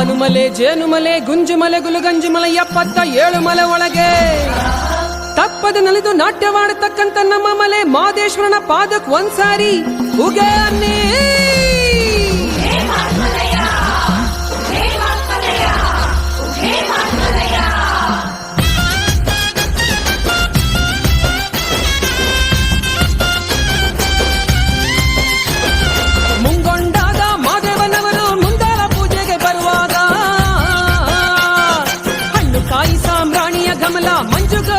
ಹಾನುಮಲೆ ಜೇನುಮಲೆ, ಗುಂಜುಮಲೆ, ಗುಲುಗಂಜುಮಲೆ, ಎಪ್ಪತ್ತ ಏಳು ಮಲೆ ಒಳಗೆ. ತಪ್ಪದ ನಲಿದು ನಾಟ್ಯವಾಡತಕ್ಕಂತ ನಮ್ಮ ಮಲೆ, ಮಾದೇಶ್ವರನ ಪಾದಕ್ ಒಂದ್ಸಾರಿ ಉಗೇ ಅನ್ನಿ. ಬರುವಾಗ ಹಣ್ಣು ಕಾಯಿ ಸಾಂಬ್ರಾಣಿಯ ಗಮಲ ಮಂಜುಗ